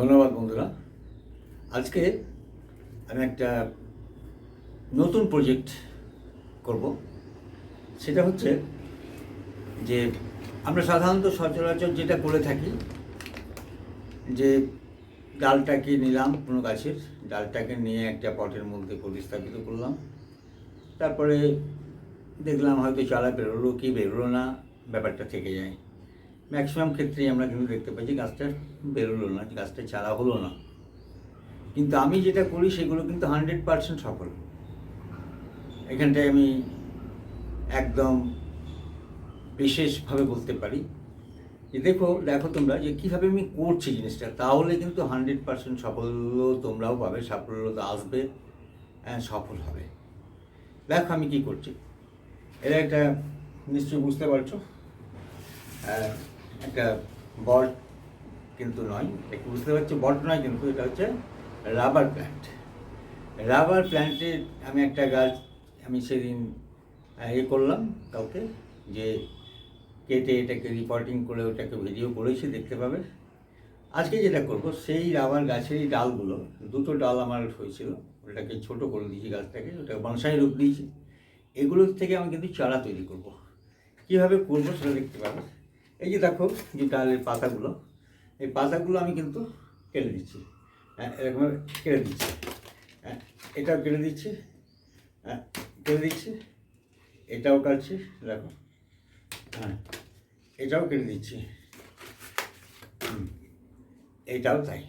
ধন্যবাদ বন্ধুরা। আজকে আমি একটা নতুন প্রজেক্ট করব। সেটা হচ্ছে যে আমরা সাধারণত সচরাচর যেটা করে থাকি, যে ডালটাকে নিলাম কোনো গাছের, ডালটাকে নিয়ে একটা পটের মধ্যে প্রতিস্থাপিত করলাম। তারপরে দেখলাম হয়তো চারা বেরোলো কি বেরোলো না, ব্যাপারটা থেকে যায়। ম্যাক্সিমাম ক্ষেত্রেই আমরা কিন্তু দেখতে পাই যে গাছটা বেরোলো না, গাছটা চারা হলো না। কিন্তু আমি যেটা করি, সেগুলো কিন্তু হান্ড্রেড পার্সেন্ট সফল। এখানটায় আমি একদম বিশেষভাবে বলতে পারি যে দেখো দেখো তোমরা যে কীভাবে আমি করছি জিনিসটা, তাহলে কিন্তু হান্ড্রেড পার্সেন্ট সাফল্য তোমরাও পাবে, সাফল্যতা আসবে হ্যাঁ সফল হবে। দেখো আমি কি করছি। এটা একটা, নিশ্চয়ই বুঝতে পারছ। একটা বট কিন্তু নয়। একটু বুঝতে পারছি বট নয় কিন্তু এটা হচ্ছে রাবার প্ল্যান্ট রাবার প্ল্যান্টে আমি একটা গাছ আমি সেদিন ইয়ে করলাম কাউকে যে কেটে এটাকে রিপোর্টিং করে ওটাকে ভিডিও করেছি, দেখতে পাবে। আজকে যেটা করব, সেই রাবার গাছেরই ডালগুলো, দুটো ডাল আমার হয়েছিল, ওটাকে ছোট করে দিয়েছি গাছটাকে, ওটাকে বনসাই রূপ দিয়েছি। এগুলোর থেকে আমি কিন্তু চারা তৈরি করব। কীভাবে করব সেটা দেখতে পাবে। এই যে দেখো যে ডালের পাতাগুলো, এই পাতাগুলো আমি কিন্তু কেটে দিচ্ছি। হ্যাঁ এরকম কেটে দিচ্ছি। হ্যাঁ এটাও কেটে দিচ্ছি। হ্যাঁ কেটে দিচ্ছি। এটাও কাটছি, দেখো। হ্যাঁ এটাও কেটে দিচ্ছি। এটাও তাই।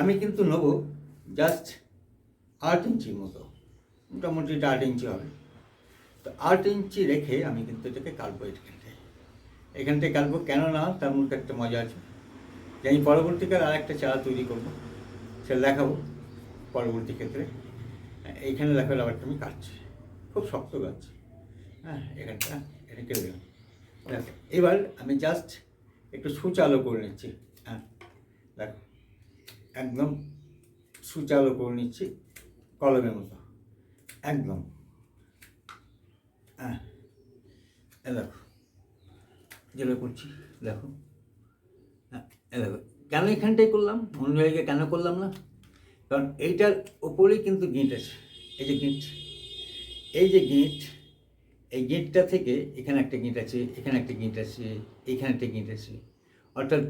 আমি কিন্তু নেব জাস্ট আট ইঞ্চির মতো। মোটামুটি এটা আট ইঞ্চি হবে। তো আট ইঞ্চি রেখে আমি কিন্তু এটাকে কাটবো এখানটায় থেকে কাটবো কেন না তার মধ্যে একটা মজা আছে। যে আমি পরবর্তীকালে আর একটা চারা তৈরি করব। সেটা দেখাবো পরবর্তী ক্ষেত্রে। এইখানে দেখো রাবারটা আমি কাটছি। খুব শক্ত গাছ হ্যাঁ এখানটা এটা কেটে দিলাম। এবার আমি জাস্ট একটু সুচালো করে নিচ্ছি। হ্যাঁ দেখো, একদম সুচালো করে নিচ্ছি কলমের মতো। একদম। হ্যাঁ দেখো। যেটা করছি, দেখো। হ্যাঁ দেখো, কেন এখানটাই করলাম? অন্য জায়গায় কেন করলাম না? কারণ এইটার ওপরেই কিন্তু গিঁট আছে। এই যে গিঁট এই যে গিঁট এই গিঁটটা থেকে এখানে একটা গিঁট আছে, এখানে একটা গিঁট আছে, এখানে একটা গিঁট আছে। অর্থাৎ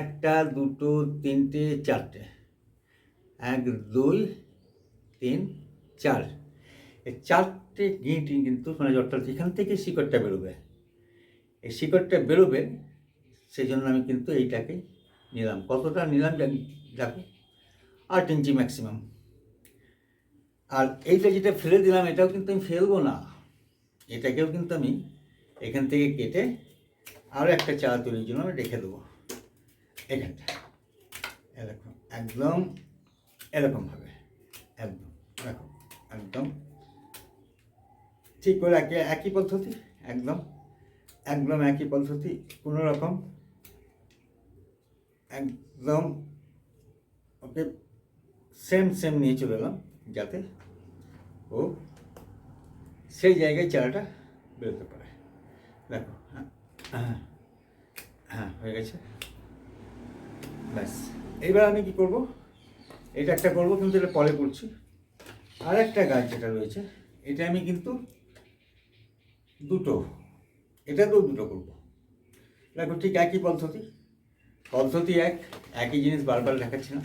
একটা, দুটো, তিনটে, চারটে। এক, দুই, তিন, চার। এই চারটে গিঁট কিন্তু মানে অর্থাৎ এখান থেকে শিকড়টা বেরোবে। এই শিকড়টা বেরোবে সেই জন্য আমি কিন্তু এইটাকে নিলাম। কতটা নিলাম দেখো, আট ইঞ্চি ম্যাক্সিমাম আর এইটা যেটা ফেলে দিলাম, এটাও কিন্তু আমি ফেলব না। এটাকেও কিন্তু আমি এখান থেকে কেটে আরও একটা চারা তৈরির জন্য আমি রেখে দেবো। এখানটা। এরকম, একদম এরকমভাবে একদম, দেখো, একদম। ঠিক করে একই পদ্ধতি? একদম। একদম একই পদ্ধতি, কোনো রকম একদম, ওকে সেম সেম নিয়ে চলে এলাম, যাতে ও সেই জায়গায় চারাটা বেরোতে পারে। দেখো হ্যাঁ হ্যাঁ হ্যাঁ গেছে। ব্যাস এইবার আমি কি করব? এটা একটা করব, কিন্তু এটা পরে করছি। আর একটা গাছ যেটা রয়েছে, এটা আমি কিন্তু দুটো এটাতেও দুটো করব। দেখো ঠিক একই পদ্ধতি পদ্ধতি এক, একই জিনিস বারবার দেখাচ্ছি না।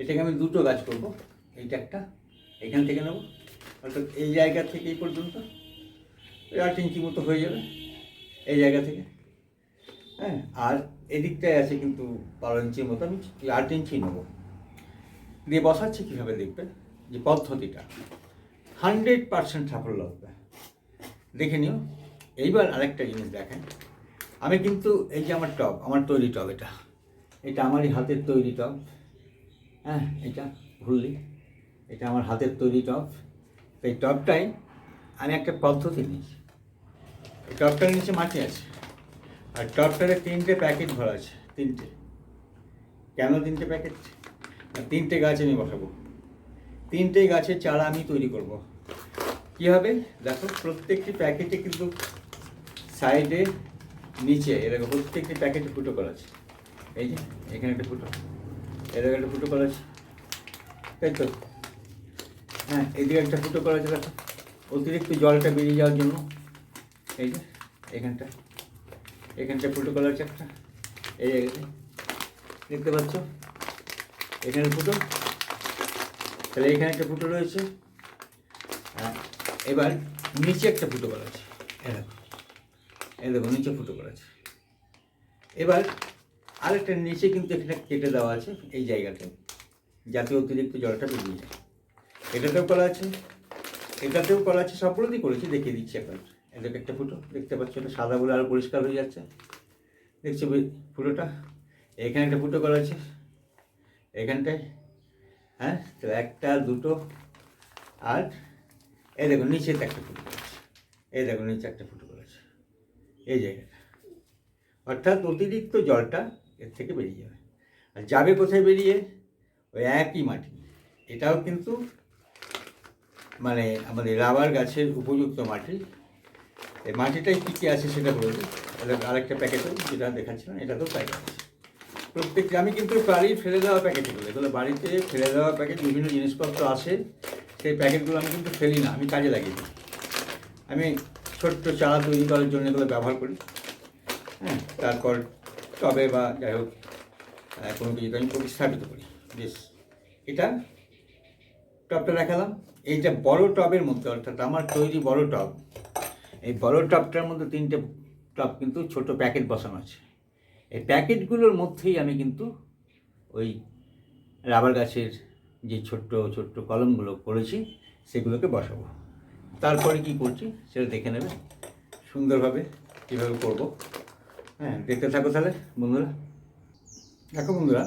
এটাকে আমি দুটো গাছ করব, এইটা একটা, এখান থেকে নেব। অর্থাৎ এই জায়গা থেকে এই পর্যন্ত ওই আট ইঞ্চি মতো হয়ে যাবে এই জায়গা থেকে। হ্যাঁ আর এদিকটায় আছে কিন্তু বারো ইঞ্চির মতো, আমি আট ইঞ্চি নেব। দিয়ে বসাচ্ছি কীভাবে দেখবে? যে পদ্ধতিটা। হান্ড্রেড পার্সেন্ট সাফল্য হবে দেখে নিও। এইবার আরেকটা জিনিস দেখেন। আমি কিন্তু এই যে আমার টব, আমার তৈরি টব এটা এটা আমারই হাতের তৈরি টব। হ্যাঁ এটা ভুললি এটা আমার হাতের তৈরি তো এই টবটাই আমি একটা পদ্ধতি নিয়েছি। এই টবটার নিচে মাটি আছে, আর টবটারে তিনটে প্যাকেট ভরা আছে, তিনটে। কেন তিনটে প্যাকেট? তিনটে গাছ আমি বসাবো। তিনটে গাছের চারা আমি তৈরি করব। কী হবে? দেখো, প্রত্যেকটি প্যাকেটে কিন্তু সাইডে নিচে, এরকম প্রত্যেকটি প্যাকেটে ফুটো করা আছে। এই যে, এখানে একটা ফুটো। এদিকে একটা ফুটো করা আছে। তাই তো। হ্যাঁ এদিকে একটা ফুটো করা আছে, দেখো। অতিরিক্ত জলটা বেরিয়ে যাওয়ার জন্য। এই যে, এখানটা। এখানটা ফুটো করা আছে একটা। এই জায়গাতে দেখতে পাচ্ছ? এখানে ফুটো। তাহলে এখানে একটা ফুটো রয়েছে। আর এবার নিচে একটা ফুটো করা আছে। দেখো। এই দেখো নিচে ফুটো করা আছে। এবার আরেকটা নিচে কিন্তু এখানে কেটে দেওয়া আছে এই জায়গাতে, যাতে অতিরিক্ত জলটা বেরিয়ে যায়। এটাতেও করা আছে, এটাতেও করা আছে, সবগুলোতেই করেছি, দেখিয়ে দিচ্ছি এখন। এটাকে একটা ফুটো, দেখতে পাচ্ছ, এটা সাদা বলে আরও পরিষ্কার হয়ে যাচ্ছে। দেখছ ফুটোটা? এখানে একটা ফুটো করা আছে, এখানটায় হ্যাঁ তো একটা, দুটো আর এই দেখো নিচেতে একটা ফুটো এই দেখো নিচে একটা ফুটো এই জায়গাটা অর্থাৎ অতিরিক্ত জলটা এর থেকে বেরিয়ে যাবে। আর যাবে কোথায় বেরিয়ে? ওই একই মাটি। এটাও কিন্তু মানে আমাদের রাবার গাছের উপযুক্ত মাটি। এই মাটিটাই কী কী আছে সেটা বলব এটা আরেকটা প্যাকেটও যেটা দেখাচ্ছিলাম, এটাতেও তাই আছে। প্রত্যেকটা আমি কিন্তু বাড়ি ফেলে দেওয়া প্যাকেটগুলো এগুলো বাড়িতে ফেলে দেওয়া প্যাকেট, বিভিন্ন জিনিসপত্র আসে সেই প্যাকেটগুলো আমি কিন্তু ফেলি না, আমি কাজে লাগিয়ে দিই। আমি ছোট্ট চারা তৈরি করার জন্য এগুলো ব্যবহার করি। হ্যাঁ তারপর টবে বা যাই হোক কোনো কিছুতে আমি প্রতিস্থাপিত করি বেশ। এটা টবটা দেখালাম। এইটা বড় টবের মধ্যে অর্থাৎ আমার তৈরি বড় টব এই বড় টবটার মধ্যে তিনটে টব কিন্তু ছোট প্যাকেট বসানো আছে। এই প্যাকেটগুলোর মধ্যেই আমি কিন্তু ওই রাবার গাছের যে ছোট্ট ছোট্ট কলমগুলো করেছি সেগুলোকে বসাবো। তারপরে কি করছি? সেটা দেখে নেবে। সুন্দরভাবে কীভাবে করব। হ্যাঁ দেখতে থাকো তাহলে, বন্ধুরা। দেখো বন্ধুরা,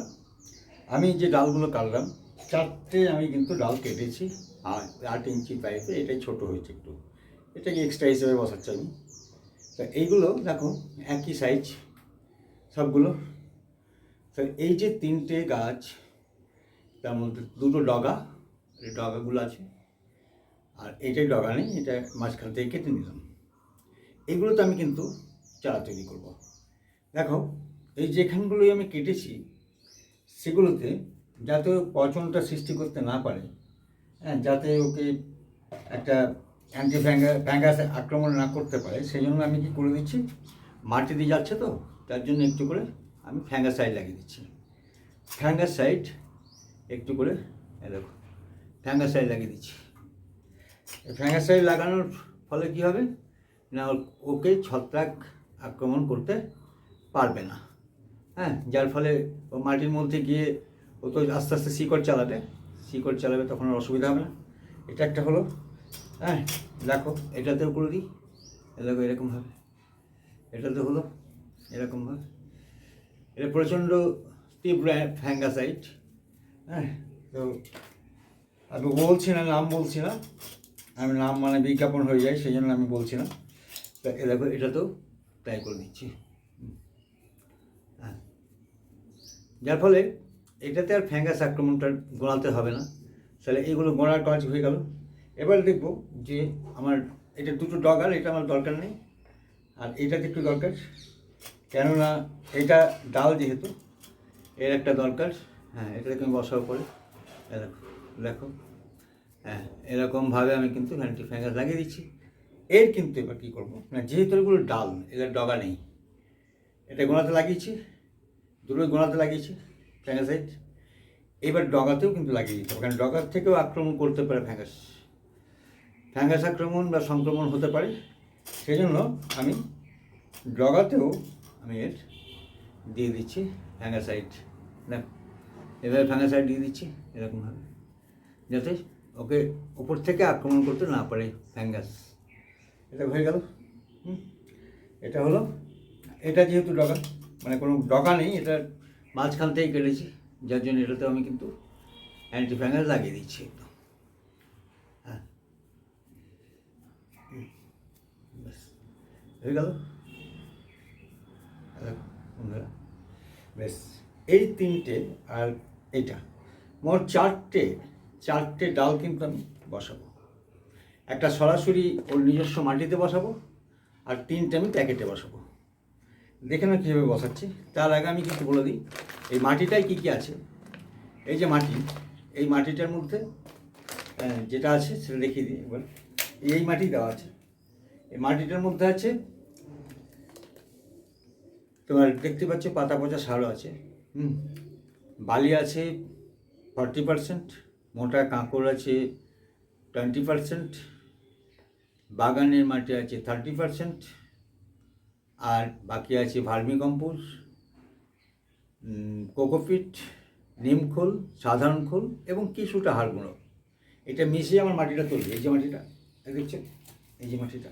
আমি যে ডালগুলো কাটলাম, চারটে আমি কিন্তু ডাল কেটেছি। আর আট ইঞ্চি পাইপে এটাই ছোট হয়েছে একটু। এটাকে এক্সট্রা হিসেবে বসাচ্ছি আমি। তা এইগুলো দেখো, একই সাইজ সবগুলো। তো এই যে তিনটে গাছ, তার মধ্যে দুটো ডগা, এই ডগাগুলো আছে। আর এটাই ডগা নেই, এটা মাঝখান থেকে কেটে নিলাম। এগুলোতে আমি কিন্তু চারা তৈরি করব। দেখো, এই যেখানগুলোই আমি কেটেছি, সেগুলোতে যাতে পচনটা সৃষ্টি করতে না পারে হ্যাঁ যাতে ওকে একটা অ্যান্টি ফ্যাঙ্গা ফ্যাঙ্গাস আক্রমণ না করতে পারে, সেই জন্য আমি কি করে দিচ্ছি? মাটি দিয়ে যাচ্ছে তো, তার জন্য একটু করে আমি ফ্যাঙ্গাসাইড লাগিয়ে দিচ্ছি। ফ্যাঙ্গাসাইড একটু করে দেখো ফ্যাঙ্গাসাইড লাগিয়ে দিচ্ছি। ফ্যাঙ্গাসাইড লাগানোর ফলে কি হবে? না ওকে ছত্রাক আক্রমণ করতে পারবে না। হ্যাঁ যার ফলে ও মাটির মধ্যে গিয়ে ও তো আস্তে আস্তে শিকড় চালাবে। শিকড় চালাবে তখন আর অসুবিধা হবে না। এটা একটা হলো। হ্যাঁ দেখো, এটাতেও করে দিই। এ দেখো, এরকমভাবে। এটাতে হলো, এরকমভাবে। এটা প্রচণ্ড তীব্র ফ্যাঙ্গাসাইট হ্যাঁ তো আমি বলছি না, নাম বলছি না। আমি নাম মানে বিজ্ঞাপন হয়ে যায়, সেই জন্য আমি বলছি না তা এ দেখো, এটা তো তাই করে দিচ্ছি হ্যাঁ। যার ফলে এটাতে আর ফ্যাঙ্গাস আক্রমণটা গোড়াতে হবে না। তাহলে এইগুলো গোড়ার কাজ হয়ে গেল। এবার দেখব যে আমার এটা দুটো ডগার এটা আমার দরকার নেই। আর এইটাতে একটু দরকার। কেননা এটা ডাল যেহেতু, এর একটা দরকার। হ্যাঁ এটাকে আমি বসাও করে এ দেখো দেখো। হ্যাঁ এরকমভাবে আমি কিন্তু ভ্যানিটি ফ্যাঙ্গাস লাগিয়ে দিচ্ছি। এর কিন্তু এবার কী করব? না, যেহেতু এগুলো ডাল, এদের ডগা নেই। এটা গোনাতে লাগিয়েছি দুটো গোনাতে লাগিয়েছি ফ্যাঙ্গাসাইড এবার ডগাতেও কিন্তু লাগিয়ে দিতে হবে, কারণ ডগার থেকেও আক্রমণ করতে পারে ফ্যাঙ্গাস ফ্যাঙ্গাস আক্রমণ বা সংক্রমণ হতে পারে সেই জন্য আমি ডগাতেও আমি এর দিয়ে দিচ্ছি ফ্যাঙ্গাসাইড দেখ এভাবে ফ্যাঙ্গাসাইড দিয়ে দিচ্ছি, এরকমভাবে। যাতে ওকে ওপর থেকে আক্রমণ করতে না পারে ফ্যাঙ্গাস। এটা হয়ে গেল। হুম? এটা হলো। এটা যেহেতু ডগা মানে কোনো ডগা নেই এটা মাঝখান থেকে কেটেছি যার জন্য এটাতে আমি কিন্তু অ্যান্টি ফ্যাঙ্গাস লাগিয়ে দিচ্ছি একটু হ্যাঁ। হয়ে গেল। বন্ধুরা বেশ এই তিনটে আর এইটা মোট চারটে চারটে ডাল কিন্তু আমি বসাবো। একটা সরাসরি ওর নিজস্ব মাটিতে বসাবো আর তিনটে আমি প্যাকেটে বসাবো। দেখে না কীভাবে বসাচ্ছি। তার আগে আমি কিন্তু বলে দিই, এই মাটিটায় কী কী আছে? এই যে মাটি, এই মাটিটার মধ্যে যেটা আছে সেটা দেখিয়ে দিই এবার এই মাটি দেওয়া আছে। এই মাটিটার মধ্যে আছে, তোমার দেখতে পাচ্ছ পাতা পচা সারও আছে। হুম, বালি আছে ফর্টি পারসেন্ট মোটা কাঁকড় আছে টোয়েন্টি পারসেন্ট বাগানের মাটি আছে থার্টি পারসেন্ট আর বাকি আছে ভার্মি কম্পোস্ট কোকোপিট নিমখোল সাধারণ খোল এবং কিছুটা হাড় গুঁড়ো। এটা মিশিয়ে আমার মাটিটা তৈরি, এই যে মাটিটা দেখছেন? এই যে মাটিটা।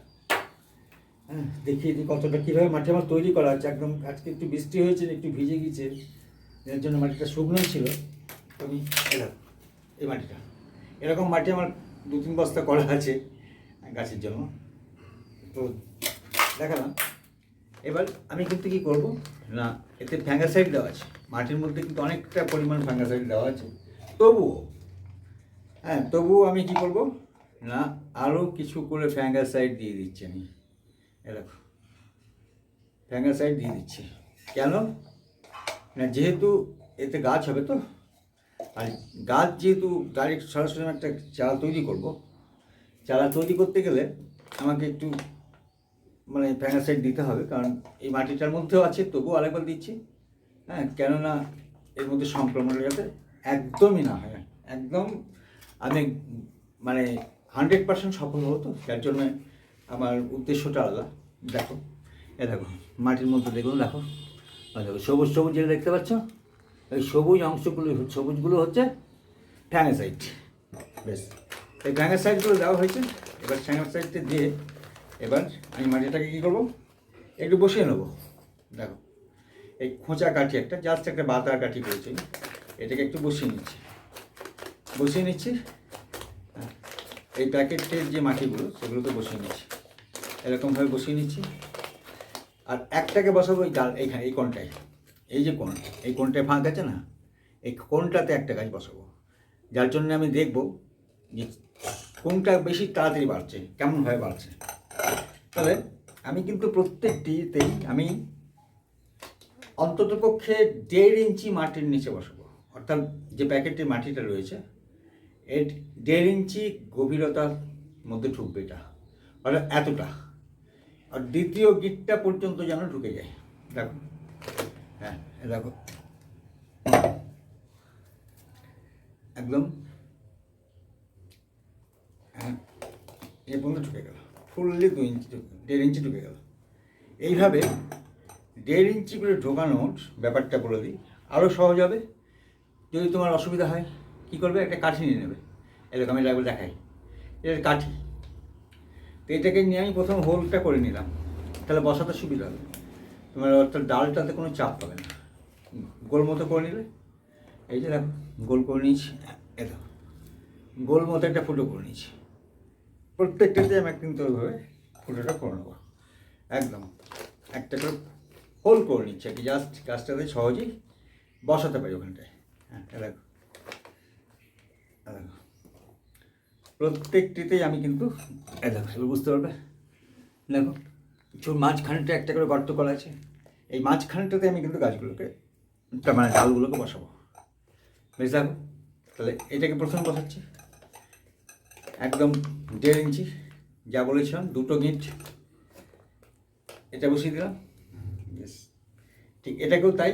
হ্যাঁ দেখিয়ে দিই কতটা, কীভাবে মাটি আমার তৈরি করা আছে একদম আজকে একটু বৃষ্টি হয়েছে, একটু ভিজে গিয়েছে এর জন্য মাটিটা শুকনো ছিল। আমি এরকম এই মাটিটা। এরকম মাটি আমার দু তিন বস্তা করা আছে গাছের জন্য। তো দেখালাম। এবার আমি কিন্তু কি করব? না, এতে ফ্যাঙ্গাসাইড দেওয়া আছে। মাটির মধ্যে কিন্তু অনেকটা পরিমাণ ফ্যাঙ্গাসাইড দেওয়া আছে। তবুও হ্যাঁ তবুও আমি কি করব? না আরও কিছু করে ফ্যাঙ্গাসাইড দিয়ে দিচ্ছি আমি। এরকম ফ্যাঙ্গাসাইড দিয়ে দিচ্ছি। কেন? না, যেহেতু এতে গাছ হবে তো। আর গাছ যেহেতু ডাইরেক্ট সরাসরি আমি একটা চারা তৈরি করব, চারা তৈরি করতে গেলে আমাকে একটু মানে ফ্যাঙ্গাসাইড দিতে হবে, কারণ এই মাটিটার মধ্যেও আছে, তবুও আরেকবার দিচ্ছি। হ্যাঁ কেননা এর মধ্যে সংক্রমণ যাতে একদমই না হয়, একদম আমি মানে হান্ড্রেড পার্সেন্ট সফল হতো যার জন্য আমার উদ্দেশ্যটা আলাদা। দেখো, এ দেখো, মাটির মধ্যে দেখুন, দেখো দেখো, সবুজ সবুজ যেটা দেখতে পাচ্ছ ওই সবুজ অংশগুলো সবুজগুলো হচ্ছে ফ্যাঙ্গাসাইড বেশ, এই ফ্যাঙ্গাসাইডগুলো দেওয়া হয়েছে। এবার ফ্যাঙ্গাসাইডটা দিয়ে এবার আমি মাটিটাকে কী করব? একটু বসিয়ে নেব। দেখো, এই খোঁচা কাঠি একটা, জাস্ট একটা বাতার কাঠি করেছি এটাকে একটু বসিয়ে নিচ্ছি। বসিয়ে নিচ্ছি। এই প্যাকেটের যে মাটিগুলো সেগুলো তো বসিয়ে নিচ্ছি। এরকমভাবে বসিয়ে নিচ্ছি। আর একটাকে বসাবো এই ডাল, এইখানে, এই কোনটায়। এই যে কোন এই কোনটায় ফাঁক আছে না? এই কোনটাতে একটা গাছ বসাবো। যার জন্য আমি দেখব যে কোনটা বেশি তাড়াতাড়ি বাড়ছে, কেমনভাবে বাড়ছে। তবে আমি কিন্তু প্রত্যেকটিতেই আমি অন্ততপক্ষে দেড় ইঞ্চি মাটির নিচে বসাবো। অর্থাৎ যে প্যাকেটের মাটিটা রয়েছে, এর দেড় ইঞ্চি গভীরতার মধ্যে ঢুকবে এটা। অর্থাৎ এতটা। আর দ্বিতীয় গিটটা পর্যন্ত যেন ঢুকে যায়। দেখো। দেখো। একদম। হ্যাঁ এ পর্যন্ত ঢুকে গেল। ফুললি দু ইঞ্চি দেড় ইঞ্চি ঢুকে গেল। এইভাবে দেড় ইঞ্চি করে ঢোকানোর ব্যাপারটা বলে দিই। আরও সহজ হবে। যদি তোমার অসুবিধা হয়, কী করবে? একটা কাঠি নিয়ে নেবে। এরকম আমি লাগবে দেখাই। এটা কাঠি। তো এটাকে নিয়ে আমি প্রথম হোলটা করে নিলাম। তাহলে বসাতে সুবিধা হবে। তোমার অর্থাৎ ডালটাতে কোনো চাপ পাবে না। গোল মতো করে নিলে? এই যে গোল করে নিয়েছি। এ দেখো, গোল মতো একটা ফুটো করে নিয়েছি। প্রত্যেকটাতে আমি কিন্তু ওইভাবে ফুটোটা করে নেব। একদম, একটা করে হোল করে নিচ্ছে, আর কি, জাস্ট গাছটাতে সহজেই বসাতে পারি ওখানটায়। হ্যাঁ দেখো দেখো। প্রত্যেকটিতেই আমি কিন্তু দেখো এবার বুঝতে পারবে? দেখো মাঝখানটা একটা করে গর্ত করা আছে। এই মাঝখানটাতে আমি কিন্তু গাছগুলোকে মানে ডালগুলোকে বসাবো। দেখো তাহলে এটাকে প্রথমে বসাচ্ছি। একদম দেড় ইঞ্চি, যা বলেছিলাম, দুটো গিট। এটা বসিয়ে দিলাম। ঠিক এটাকেও তাই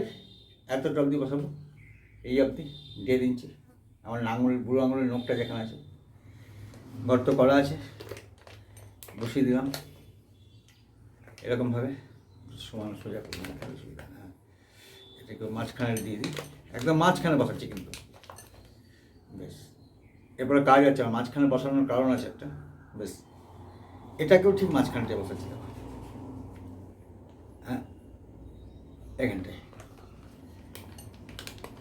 এতটা অবধি বসাবো। এই অবধি দেড় ইঞ্চি। আমার আঙুলের বুড়ো আঙুলের নখটা যেখানে আছে, গর্ত করা আছে, বসিয়ে দিলাম। এরকমভাবে সমান সোজা তাহলে সুবিধা এটাকে মাঝখানে দিয়ে দিই। একদম মাঝখানে বসাচ্ছি কিন্তু। বেশ। এরপরে কাজ আছে, আমার মাঝখানে বসানোর কারণ আছে একটা। বেশ। এটাকেও ঠিক মাঝখানটায় বসাচ্ছি। দেখো হ্যাঁ। এখানটায়।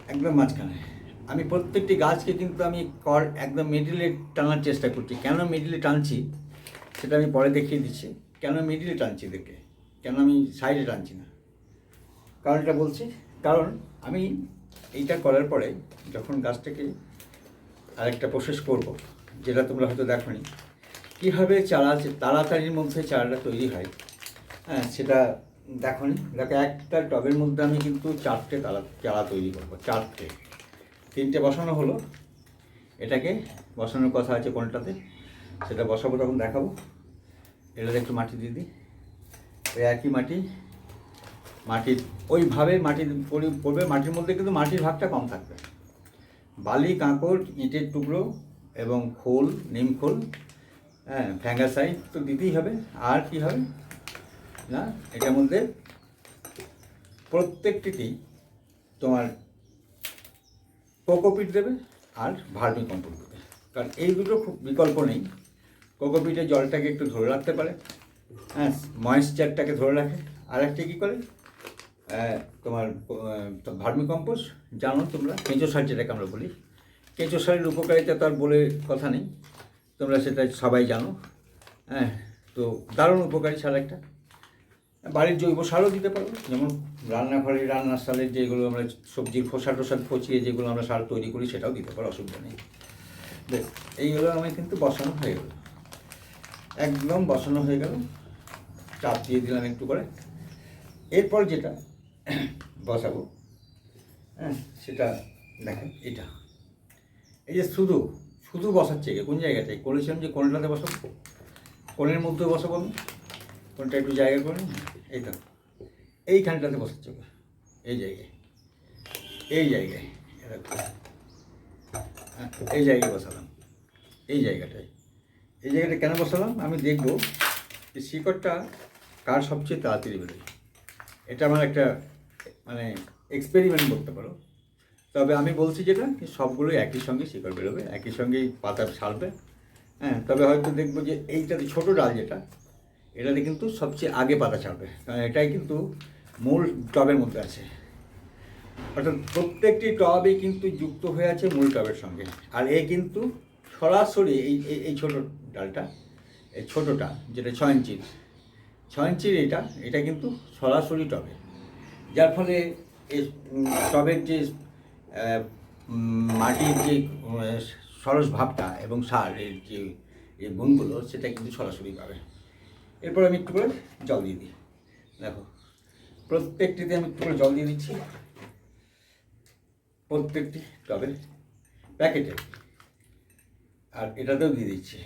একদম মাঝখানে। আমি প্রত্যেকটি গাছকে কিন্তু আমি কর একদম মিডিলে টানার চেষ্টা করছি। কেন মিডিলে টানছি, সেটা আমি পরে দেখিয়ে দিচ্ছি। কেন মিডিলে টানছি এদেরকে? কেন আমি সাইডে টানছি না? কারণটা বলছি কারণ আমি এইটা করার পরে যখন গাছটাকে আরেকটা প্রসেস করব, যেটা তোমরা হয়তো দেখোনি, কীভাবে চারা তাড়াতাড়ির মধ্যে চারাটা তৈরি হয় হ্যাঁ সেটা দেখোনি। দেখো, একটা টবের মধ্যে আমি কিন্তু চারটে তারা চারা তৈরি করব, চারটে। তিনটে বসানো হলো, এটাকে বসানোর কথা আছে কোনটাতে, সেটা বসাবো, তখন দেখাবো। এটাতে একটু মাটি দিয়ে দিই। ওই একই মাটি মাটির, ওইভাবে মাটির পড়বে, মাটির মধ্যে কিন্তু মাটির ভাগটা কম থাকবে। বালি, কাঁকড়, ইটের টুকরো এবং খোল, নিম খোল হ্যাঁ ফ্যাঙ্গাসাইড তো দিতেই হবে। আর কি হবে? না, এটার মধ্যে প্রত্যেকটিতেই তোমার কোকোপিট দেবে আর ভার্মি কম্পোস্ট দেবে। কারণ এই দুটো খুব বিকল্প নেই। কোকোপিটে জলটাকে একটু ধরে রাখতে পারে। হ্যাঁ ময়েশ্চারটাকে ধরে রাখে। আর একটা কী করে? তোমার ভার্মি কম্পোস্ট জানো তোমরা, কেঁচো সার যেটাকে আমরা বলি। কেঁচো সারের উপকারিতা তো আর বলে কথা নেই, তোমরা সেটা সবাই জানো। হ্যাঁ তো দারুণ উপকারী সার একটা। বাড়ির জৈব সারও দিতে পারো, যেমন রান্নাঘরে রান্নার সালের যেগুলো আমরা সবজির খোসা টোসা পচিয়ে যেগুলো আমরা সার তৈরি করি, সেটাও দিতে পারো, অসুবিধা নেই। এইগুলো আমি কিন্তু বসানো হয়ে গেল। একদম বসানো হয়ে গেল। চাপ দিয়ে দিলাম একটু করে। এরপর যেটা বসাবো। হ্যাঁ সেটা দেখেন এটা। এই যে শুধু শুধু বসাচ্ছে কোন জায়গাটায়? করেছিলাম যে কোনটাতে বসাবো? কোণের মধ্যে বসাবো আমি কোনটা একটু জায়গা করে নিই। এই তো। এইখানটাতে বসাচ্ছে এই জায়গায়। এই জায়গায়। হ্যাঁ, এই জায়গায় বসালাম। এই জায়গাটায়। এই জায়গাটা কেন বসালাম? আমি দেখব যে শিকড়টা কার সবচেয়ে তাড়াতাড়ি বেরোয়। এটা আমার একটা মানে এক্সপেরিমেন্ট করতে পারো। তবে আমি বলছি যেটা সবগুলোই একই সঙ্গে শিকড় বেরোবে, একই সঙ্গেই পাতা ছাড়বে হ্যাঁ তবে হয়তো দেখব যে এইটাতে ছোটো ডাল যেটা, এটাতে কিন্তু সবচেয়ে আগে পাতা ছাড়বে। কারণ এটাই কিন্তু মূল টবের মধ্যে আছে। অর্থাৎ প্রত্যেকটি টবই কিন্তু যুক্ত হয়ে আছে মূল টবের সঙ্গে। আর এ কিন্তু সরাসরি এই, এই- এই ছোটো ডালটা, এই ছোটোটা, যেটা ছয় ইঞ্চির ছয় ইঞ্চির এটা এটা কিন্তু সরাসরি টবে। যার ফলে টবের যে মাটির যে সরস ভাবটা এবং সারের যে এই গুণগুলো, সেটা কিন্তু সরাসরি পাবে। এরপর আমি একটু করে জল দিয়ে দিই। দেখো, প্রত্যেকটিতে আমি একটু করে জল দিয়ে দিচ্ছি। প্রত্যেকটি টবে প্যাকেটে। আর এটাতেও দিয়ে দিচ্ছি।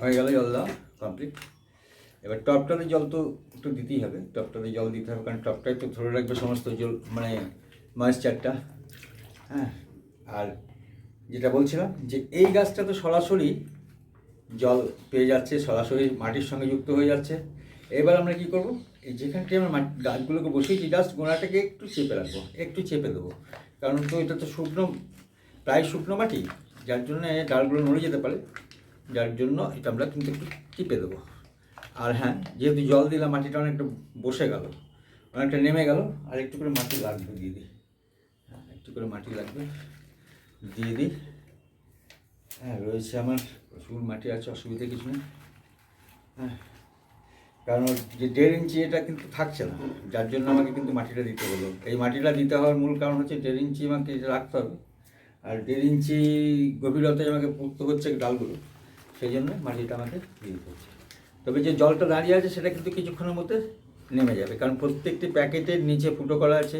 হয়ে গেল জল দেওয়া। কমপ্লিট এবার টপটাতে জল তো একটু দিতেই হবে। টপটাতে জল দিতে হবে, কারণ টপটাই তো ধরে রাখবে সমস্ত জল মানে ময়েশ্চারটা হ্যাঁ? আর যেটা বলছিলাম যে এই গাছটা তো সরাসরি জল পেয়ে যাচ্ছে, সরাসরি মাটির সঙ্গে যুক্ত হয়ে যাচ্ছে। এবার আমরা কি করব? এই যেখানটি আমরা গাছগুলোকে বসিয়েছি জাস্ট গোড়াটাকে একটু চেপে রাখব, একটু চেপে দেবো। কারণ তো এটা তো শুকনো, প্রায় শুকনো মাটি, যার জন্য ডালগুলো নড়ে যেতে পারে। যার জন্য এটা আমরা কিন্তু একটু টিপে দেবো। আর হ্যাঁ যেহেতু জল দিলাম, মাটিটা অনেকটা বসে গেল, অনেকটা নেমে গেল, আর একটু করে মাটি লাগবে দিয়ে দিই। হ্যাঁ একটু করে মাটি লাগবে, দিয়ে দিই। হ্যাঁ রয়েছে আমার প্রচুর মাটি আছে, অসুবিধা কিছু নেই। হ্যাঁ কারণ যে দেড় ইঞ্চি এটা কিন্তু থাকছে না, যার জন্য আমাকে কিন্তু মাটিটা দিতে হলো। এই মাটিটা দিতে হওয়ার মূল কারণ হচ্ছে দেড় ইঞ্চি আমাকে রাখতে হবে, আর দেড় ইঞ্চি গভীরতায় আমাকে পুঁততে হচ্ছে ডালগুলো। সেই জন্য মাটিটা আমাকে দিতে হচ্ছে তবে যে জলটা দাঁড়িয়ে আছে সেটা কিন্তু কিছুক্ষণের মধ্যে নেমে যাবে, কারণ প্রত্যেকটি প্যাকেটের নিচে ফুটো করা আছে,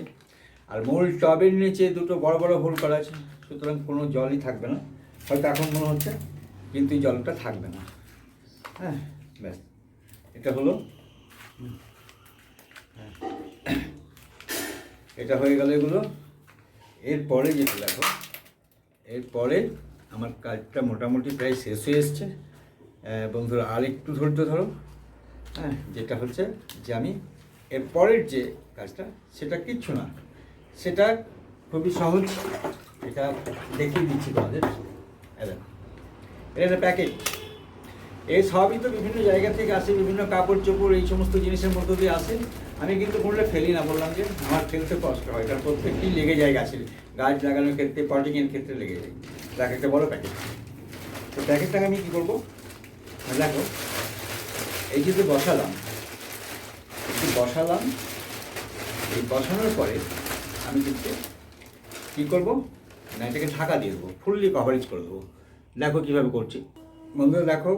আর মূল টবের নিচে দুটো বড় বড় হোল করা আছে, সুতরাং কোনো জলই থাকবে না। হয়তো এখন মনে হচ্ছে, কিন্তু জলটা থাকবে না। হ্যাঁ ব্যাস। এটা হলো। এটা হয়ে গেল এগুলো। এরপরে যেটা দেখো, এরপরে আমার কাজটা মোটামুটি প্রায় শেষ হয়ে এসছে। বন্ধুরা আর একটু ধৈর্য ধরো। হ্যাঁ যেটা হচ্ছে যে আমি এর পরের যে কাজটা, সেটা কিচ্ছু না। সেটা খুবই সহজ। এটা দেখিয়ে দিচ্ছি তোমাদের। এটা প্যাকেট এই সবই তো বিভিন্ন জায়গা থেকে আসে, বিভিন্ন কাপড় চোপড়, এই সমস্ত জিনিসের মধ্য দিয়ে আসে। আমি কিন্তু কোনটা ফেলি না, বললাম যে আমার ফেলতে কষ্ট হয়, কারণ প্রত্যেকটি লেগে যায় গাছের, গাছ লাগানোর ক্ষেত্রে পটিংয়ের ক্ষেত্রে লেগে যায়। দেখ একটা বড় প্যাকেট তো প্যাকেটটাকে আমি কী করব? দেখো, এই যে বসালাম একটু বসালাম, এই বসানোর পরে আমি কিন্তু কী করব? না এটাকে ঢাকা দিয়ে দেবো, ফুললি কভারেজ করে দেবো। দেখো কীভাবে করছি। বন্ধুরা, দেখো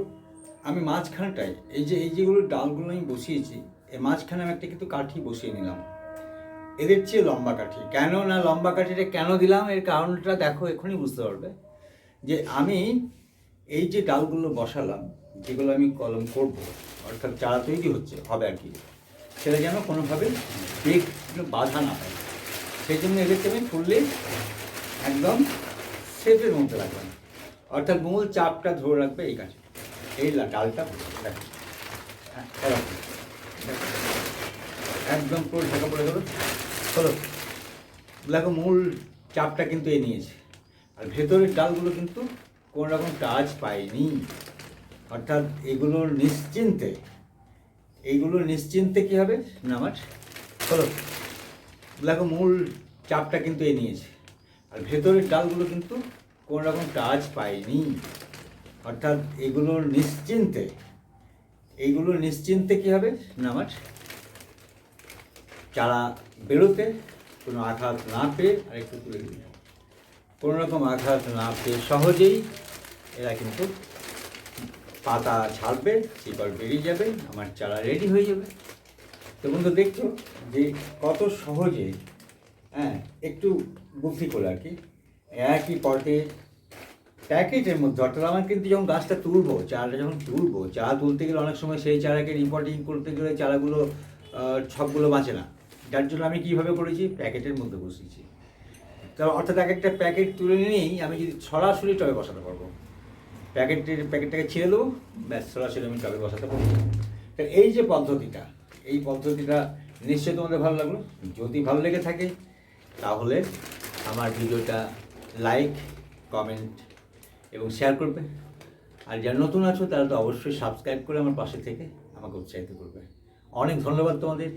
আমি মাঝখানটায়, এই যে, এই যেগুলো ডালগুলো আমি বসিয়েছি, এর মাঝখানে আমি একটা কিন্তু কাঠি বসিয়ে নিলাম। এদের চেয়ে লম্বা কাঠি। কেন না লম্বা কাঠিটা কেন দিলাম? এর কারণটা দেখো এখনই বুঝতে পারবে। যে আমি এই যে ডালগুলো বসালাম, যেগুলো আমি কলম করব, অর্থাৎ চারা তৈরি হচ্ছে, হবে আর কি, সেটা যেন কোনোভাবে বেগ বাধা না পায় সেই জন্য এদেরকে আমি ফুললে একদম সেফের মধ্যে রাখবেন অর্থাৎ মূল চাপটা ধরে রাখবে এই কাছে এই ডালটা হ্যাঁ। একদম পুরো ঢাকা পড়ে গেল। চলো। দেখো, মূল চাপটা কিন্তু এ নিয়েছে। আর ভেতরের ডালগুলো কিন্তু কোনো রকম টাচ পায়নি। অর্থাৎ এগুলোর নিশ্চিন্তে। এইগুলো নিশ্চিন্তে কী হবে? না আমার চলো। দেখো, মূল চাপটা কিন্তু এ নিয়েছে। আর ভেতরের ডালগুলো কিন্তু কোনো রকম টাচ পায়নি। অর্থাৎ এগুলোর নিশ্চিন্তে এইগুলো নিশ্চিন্তে কী হবে? না, আমার চারা বেরোতে কোনো আঘাত না পেয়ে আর একটু তুলে দিই কোনো রকম আঘাত না পেয়ে সহজেই এরা কিন্তু পাতা ছাড়বে শিকড় বেরিয়ে যাবে, আমার চারা রেডি হয়ে যাবে। তো বন্ধু, দেখছ যে কত সহজে হ্যাঁ একটু বুদ্ধি করে আর কি, একই পটে প্যাকেটের মধ্যে অর্থাৎ আমার কিন্তু যখন গাছটা তুলবো, চারাটা যখন তুলবো চারা তুলতে গেলে অনেক সময় সেই চারাকে রিপোর্টিং করতে গেলে চারাগুলো ছকগুলো বাঁচে না। যার জন্য আমি কীভাবে করেছি? প্যাকেটের মধ্যে বসিয়েছি। তো অর্থাৎ এক একটা প্যাকেট তুলে নিয়েই আমি যদি সরাসরি টবে বসাতে পারব, প্যাকেটের, প্যাকেটটাকে ছেড়ে দেবো, ব্যাস, সরাসরি আমি টবে বসাতে পারব। তো এই যে পদ্ধতিটা, এই পদ্ধতিটা নিশ্চয়ই তোমাদের ভালো লাগল। যদি ভালো লেগে থাকে, তাহলে আমার ভিডিওটা লাইক কমেন্ট এবং শেয়ার করবে। আর যারা নতুন আছো, তারা তো অবশ্যই সাবস্ক্রাইব করে আমার পাশে থেকে আমাকে উৎসাহিত করবে। অনেক ধন্যবাদ তোমাদের।